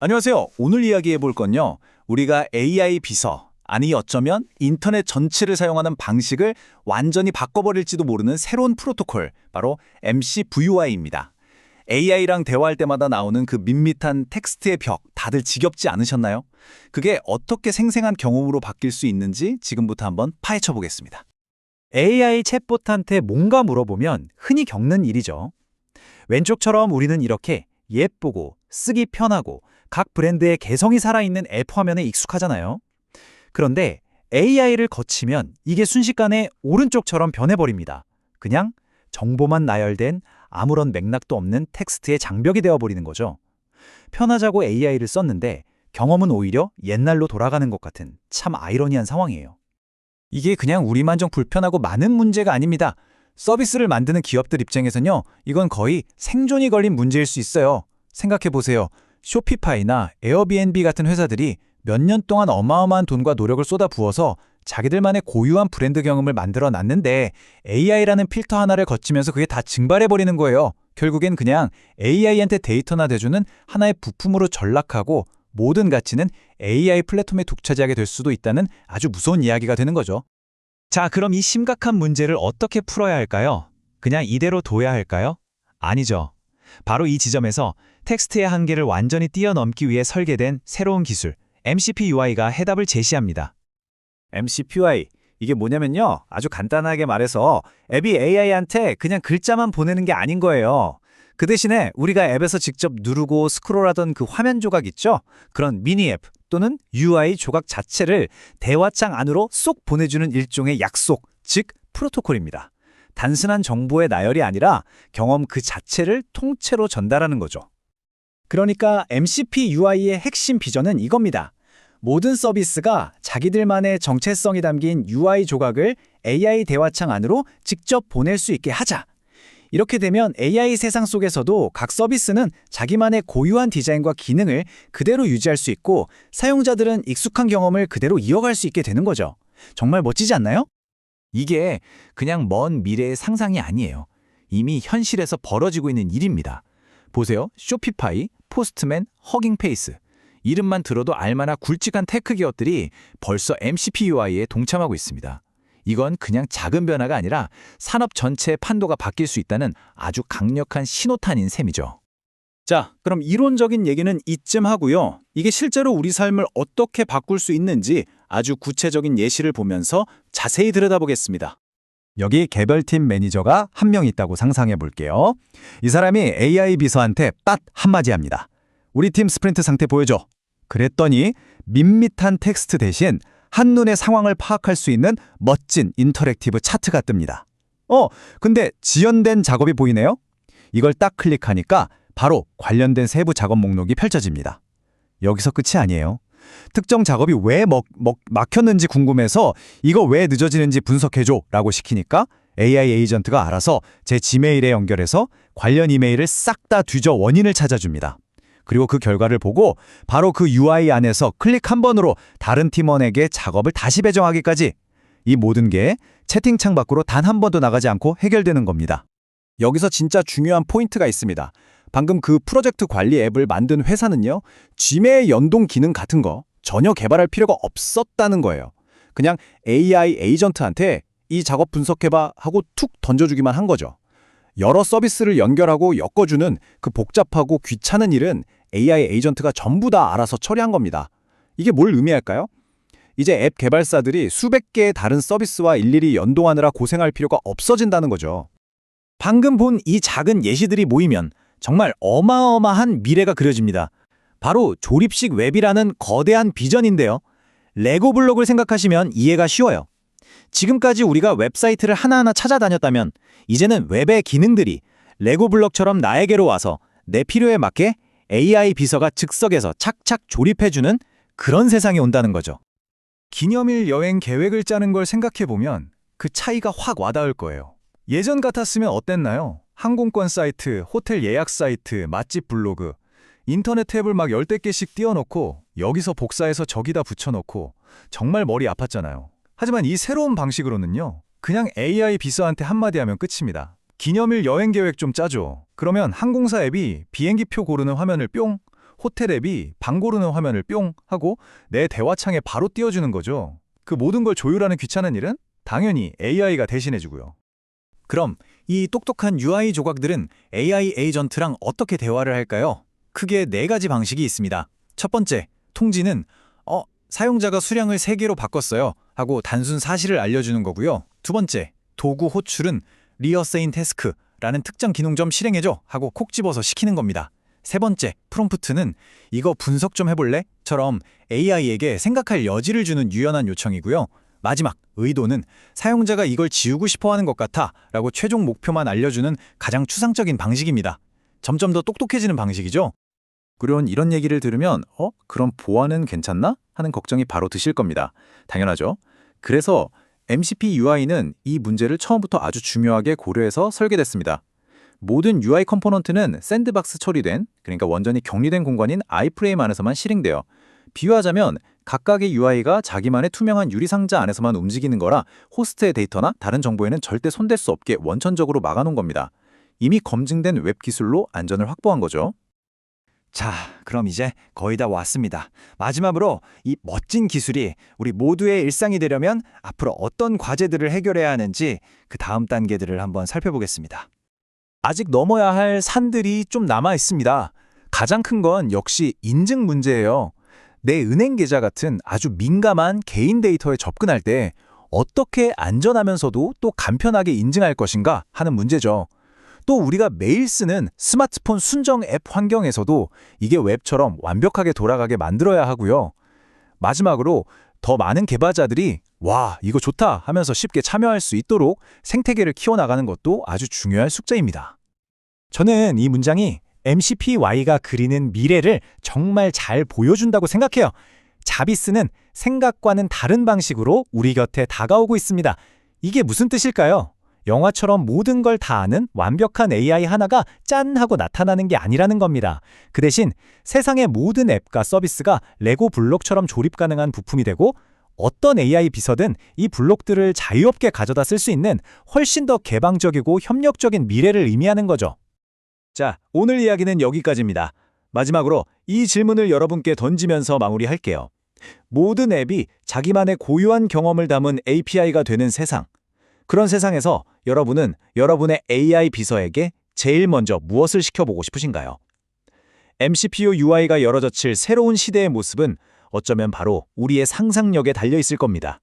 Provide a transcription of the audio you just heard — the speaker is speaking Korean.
안녕하세요. 오늘 이야기해 볼 건요. 우리가 AI 비서, 아니 어쩌면 인터넷 전체를 사용하는 방식을 완전히 바꿔버릴지도 모르는 새로운 프로토콜, 바로 MCVUI입니다. AI랑 대화할 때마다 나오는 그 밋밋한 텍스트의 벽, 다들 지겹지 않으셨나요? 그게 어떻게 생생한 경험으로 바뀔 수 있는지 지금부터 한번 파헤쳐 보겠습니다. AI 챗봇한테 뭔가 물어보면 흔히 겪는 일이죠. 왼쪽처럼 우리는 이렇게 예쁘고 쓰기 편하고 각 브랜드의 개성이 살아있는 앱 화면에 익숙하잖아요. 그런데 AI를 거치면 이게 순식간에 오른쪽처럼 변해버립니다. 그냥 정보만 나열된 아무런 맥락도 없는 텍스트의 장벽이 되어버리는 거죠. 편하자고 AI를 썼는데 경험은 오히려 옛날로 돌아가는 것 같은 참 아이러니한 상황이에요. 이게 그냥 우리만 좀 불편하고 많은 문제가 아닙니다. 서비스를 만드는 기업들 입장에선요, 이건 거의 생존이 걸린 문제일 수 있어요. 생각해 보세요. 쇼피파이나 에어비앤비 같은 회사들이 몇 년 동안 어마어마한 돈과 노력을 쏟아 부어서 자기들만의 고유한 브랜드 경험을 만들어 놨는데 AI라는 필터 하나를 거치면서 그게 다 증발해 버리는 거예요. 결국엔 그냥 AI한테 데이터나 대주는 하나의 부품으로 전락하고 모든 가치는 AI 플랫폼에 독차지하게 될 수도 있다는 아주 무서운 이야기가 되는 거죠. 자, 그럼 이 심각한 문제를 어떻게 풀어야 할까요? 그냥 이대로 둬야 할까요? 아니죠. 바로 이 지점에서 텍스트의 한계를 완전히 뛰어넘기 위해 설계된 새로운 기술, MCP UI가 해답을 제시합니다. MCPY 이게 뭐냐면요. 아주 간단하게 말해서 앱이 AI한테 그냥 글자만 보내는 게 아닌 거예요. 그 대신에 우리가 앱에서 직접 누르고 스크롤하던 그 화면 조각 있죠? 그런 미니 앱 또는 UI 조각 자체를 대화창 안으로 쏙 보내주는 일종의 약속, 즉 프로토콜입니다. 단순한 정보의 나열이 아니라 경험 그 자체를 통째로 전달하는 거죠. 그러니까 MCP UI의 핵심 비전은 이겁니다. 모든 서비스가 자기들만의 정체성이 담긴 UI 조각을 AI 대화창 안으로 직접 보낼 수 있게 하자. 이렇게 되면 AI 세상 속에서도 각 서비스는 자기만의 고유한 디자인과 기능을 그대로 유지할 수 있고 사용자들은 익숙한 경험을 그대로 이어갈 수 있게 되는 거죠. 정말 멋지지 않나요? 이게 그냥 먼 미래의 상상이 아니에요. 이미 현실에서 벌어지고 있는 일입니다. 보세요. 쇼피파이, 포스트맨, 허깅페이스. 이름만 들어도 알만한 굵직한 테크 기업들이 벌써 MCP UI에 동참하고 있습니다. 이건 그냥 작은 변화가 아니라 산업 전체의 판도가 바뀔 수 있다는 아주 강력한 신호탄인 셈이죠. 자, 그럼 이론적인 얘기는 이쯤 하고요. 이게 실제로 우리 삶을 어떻게 바꿀 수 있는지 아주 구체적인 예시를 보면서 자세히 들여다보겠습니다. 여기 개별팀 매니저가 한 명 있다고 상상해 볼게요. 이 사람이 AI 비서한테 딱 한마디 합니다. 우리 팀 스프린트 상태 보여줘. 그랬더니 밋밋한 텍스트 대신 한눈에 상황을 파악할 수 있는 멋진 인터랙티브 차트가 뜹니다. 어, 근데 지연된 작업이 보이네요? 이걸 딱 클릭하니까 바로 관련된 세부 작업 목록이 펼쳐집니다. 여기서 끝이 아니에요. 특정 작업이 왜 먹, 먹, 막혔는지 궁금해서 이거 왜 늦어지는지 분석해줘 라고 시키니까 AI 에이전트가 알아서 제 지메일에 연결해서 관련 이메일을 싹 다 뒤져 원인을 찾아줍니다. 그리고 그 결과를 보고 바로 그 UI 안에서 클릭 한 번으로 다른 팀원에게 작업을 다시 배정하기까지 이 모든 게 채팅창 밖으로 단 한 번도 나가지 않고 해결되는 겁니다. 여기서 진짜 중요한 포인트가 있습니다. 방금 그 프로젝트 관리 앱을 만든 회사는요, Gmail 연동 기능 같은 거 전혀 개발할 필요가 없었다는 거예요. 그냥 AI 에이전트한테 이 작업 분석해봐 하고 툭 던져주기만 한 거죠. 여러 서비스를 연결하고 엮어주는 그 복잡하고 귀찮은 일은 AI 에이전트가 전부 다 알아서 처리한 겁니다. 이게 뭘 의미할까요? 이제 앱 개발사들이 수백 개의 다른 서비스와 일일이 연동하느라 고생할 필요가 없어진다는 거죠. 방금 본 이 작은 예시들이 모이면 정말 어마어마한 미래가 그려집니다. 바로 조립식 웹이라는 거대한 비전인데요. 레고 블록을 생각하시면 이해가 쉬워요. 지금까지 우리가 웹사이트를 하나하나 찾아다녔다면 이제는 웹의 기능들이 레고 블록처럼 나에게로 와서 내 필요에 맞게 AI 비서가 즉석에서 착착 조립해주는 그런 세상이 온다는 거죠. 기념일 여행 계획을 짜는 걸 생각해보면 그 차이가 확 와닿을 거예요. 예전 같았으면 어땠나요? 항공권 사이트, 호텔 예약 사이트, 맛집 블로그, 인터넷 탭을 막 열댓 개씩 띄워놓고 여기서 복사해서 저기다 붙여놓고 정말 머리 아팠잖아요. 하지만 이 새로운 방식으로는요. 그냥 AI 비서한테 한마디 하면 끝입니다. 기념일 여행 계획 좀 짜줘. 그러면 항공사 앱이 비행기표 고르는 화면을 뿅 호텔 앱이 방 고르는 화면을 뿅 하고 내 대화창에 바로 띄워주는 거죠. 그 모든 걸 조율하는 귀찮은 일은 당연히 AI가 대신해주고요. 그럼 이 똑똑한 UI 조각들은 AI 에이전트랑 어떻게 대화를 할까요? 크게 네 가지 방식이 있습니다. 첫 번째, 통지는 어, 사용자가 수량을 3개로 바꿨어요 하고 단순 사실을 알려주는 거고요. 두 번째, 도구 호출은 리어세인 태스크라는 특정 기능 좀 실행해줘 하고 콕 집어서 시키는 겁니다. 세 번째, 프롬프트는 이거 분석 좀 해볼래? 처럼 AI에게 생각할 여지를 주는 유연한 요청이고요. 마지막, 의도는 사용자가 이걸 지우고 싶어 하는 것 같아 라고 최종 목표만 알려주는 가장 추상적인 방식입니다. 점점 더 똑똑해지는 방식이죠. 그런 이런 얘기를 들으면 어? 그럼 보안은 괜찮나? 하는 걱정이 바로 드실 겁니다. 당연하죠. 그래서 MCP UI는 이 문제를 처음부터 아주 중요하게 고려해서 설계됐습니다. 모든 UI 컴포넌트는 샌드박스 처리된, 그러니까 완전히 격리된 공간인 아이프레임 안에서만 실행돼요. 비유하자면 각각의 UI가 자기만의 투명한 유리상자 안에서만 움직이는 거라 호스트의 데이터나 다른 정보에는 절대 손댈 수 없게 원천적으로 막아놓은 겁니다. 이미 검증된 웹 기술로 안전을 확보한 거죠. 자, 그럼 이제 거의 다 왔습니다. 마지막으로 이 멋진 기술이 우리 모두의 일상이 되려면 앞으로 어떤 과제들을 해결해야 하는지 그 다음 단계들을 한번 살펴보겠습니다. 아직 넘어야 할 산들이 좀 남아 있습니다. 가장 큰 건 역시 인증 문제예요. 내 은행 계좌 같은 아주 민감한 개인 데이터에 접근할 때 어떻게 안전하면서도 또 간편하게 인증할 것인가 하는 문제죠. 또 우리가 매일 쓰는 스마트폰 순정 앱 환경에서도 이게 웹처럼 완벽하게 돌아가게 만들어야 하고요. 마지막으로 더 많은 개발자들이 와, 이거 좋다 하면서 쉽게 참여할 수 있도록 생태계를 키워나가는 것도 아주 중요한 숙제입니다. 저는 이 문장이 MCPY가 그리는 미래를 정말 잘 보여준다고 생각해요. 자비스는 생각과는 다른 방식으로 우리 곁에 다가오고 있습니다. 이게 무슨 뜻일까요? 영화처럼 모든 걸 다 아는 완벽한 AI 하나가 짠 하고 나타나는 게 아니라는 겁니다. 그 대신 세상의 모든 앱과 서비스가 레고 블록처럼 조립 가능한 부품이 되고 어떤 AI 비서든 이 블록들을 자유롭게 가져다 쓸 수 있는 훨씬 더 개방적이고 협력적인 미래를 의미하는 거죠. 자, 오늘 이야기는 여기까지입니다. 마지막으로 이 질문을 여러분께 던지면서 마무리할게요. 모든 앱이 자기만의 고유한 경험을 담은 API가 되는 세상. 그런 세상에서 여러분은 여러분의 AI 비서에게 제일 먼저 무엇을 시켜보고 싶으신가요? MCPU UI가 열어젖힐 새로운 시대의 모습은 어쩌면 바로 우리의 상상력에 달려 있을 겁니다.